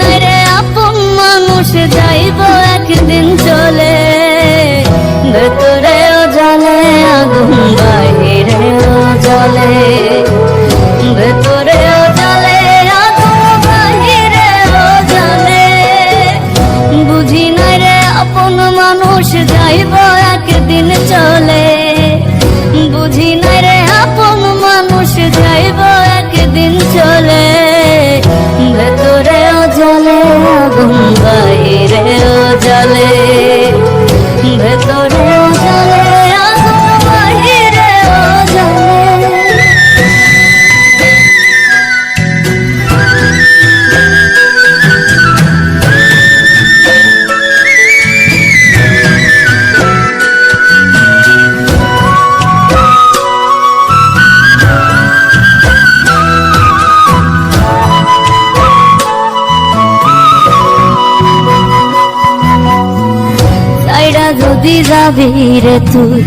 নাই রে আপন মানুষ, যাইব একদিন চলে। ভেতরেও জলে আগুন বাহিরেও জলে ভেতরেও জলে আগুন বাহিরেও জলে বুঝি নাই রে আপন মানুষ, যাইব আগুন যদি যাবি রে তুই?